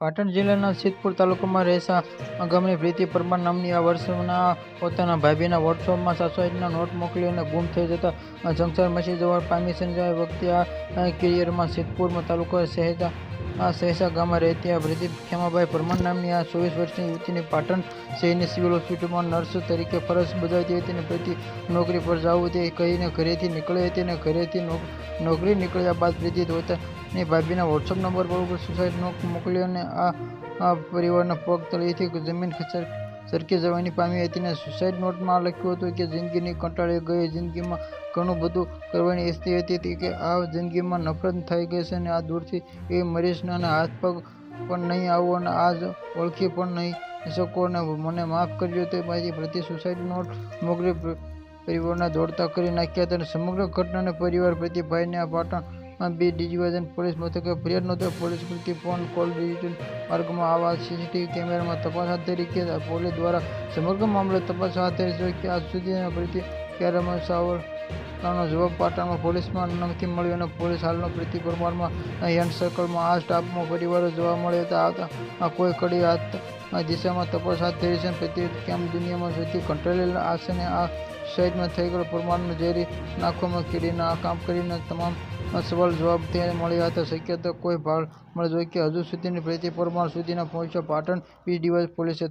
પાટણ જિલ્લાના સિદ્ધપુર તાલુકામાં રહેતા ગામની પ્રીતિ પરમાર નામની આ વર્ષના પોતાના ભાભીના વોટ્સઅપમાં સાસુઆઈના નોટ મોકલી અને ગુમ થઈ જતા સંસાર મચી જવા પામી સંજાય વખતે આ કેરિયરમાં સિદ્ધપુર તાલુકા સહેજા આ સહેસા ગામમાં રહેતી આ પ્રીતિ ખેમાભાઈ પરમાર નામની આ ચોવીસ વર્ષની યુવતીને પાટણ શહેરની સિવિલ હોસ્પિટલમાં નર્સ તરીકે ફરજ બજાવતી હતી અને પ્રતિ નોકરી પર જવું તે કહીને ઘરેથી નીકળી હતી અને ઘરેથી નોકરી નીકળ્યા બાદ પ્રીતિ પોતાની ભાભીના વોટ્સઅપ નંબર પર સુસાઇડ નોટ મોકલી અને આ આ પરિવારના પગ તળીથી જમીન ખસર સરકી જવાની પામી હતી અને સુસાઇડ નોટમાં લખ્યું હતું કે જિંદગીની કંટાળી ગઈ જિંદગીમાં ઘણું બધું કરવાની ઈચ્છતી હતી કે આ જિંદગીમાં નફરત થઈ ગઈ છે અને આ દૂરથી એ મરીશ અને હાથ પગ પણ નહીં આવું અને જ ઓળખી પણ નહીં શકો અને મને માફ કર્યો તે પછી પ્રતિ સુસાઇડ નોટ મોકલી પરિવારના દોડતા કરી નાખ્યા હતા અને સમગ્ર ઘટનાને પરિવાર પ્રતિ ભાઈને આ પાટણ બી ડિવિઝન પોલીસ મથકે ફરિયાદ નોંધાવી પોલીસ પ્રતિ ફોન કોલ ડિજિટલ માર્ગમાં આવા સીસીટીવી કેમેરામાં તપાસ હાથ ધરી કે પોલીસ દ્વારા સમગ્ર મામલે તપાસ હાથ ધરી છે કે આજ સુધીના પ્રતિ ક્યારેમાં સાવર જવાબ પાટણમાં પોલીસમાં નથી મળ્યો અને પોલીસ હાલનો પ્રીતિ પરમારમાં હેન્ડ સર્કલમાં આ સ્ટાફમાં પરિવારો જોવા મળ્યા હતા. આવતા કોઈ કડી હાથ દિશામાં તપાસ હાથ ધરી છે પ્રતિ કેમ દુનિયામાં સૌથી કંટ્રોલેલ આશને આ સાઈડમાં થઈ ગયેલો પરમારનું ઝેરી નાખવામાં કીડીને આ કામ કરીને તમામ સવાલ જવાબ ત્યાં મળ્યા હતા. શક્યતા કોઈ ભાળ મળે જોઈ કે હજુ સુધીની પ્રીતિ પરમાર સુધીના પહોંચ્યો પાટણ બી ડિવાઇસ પોલીસે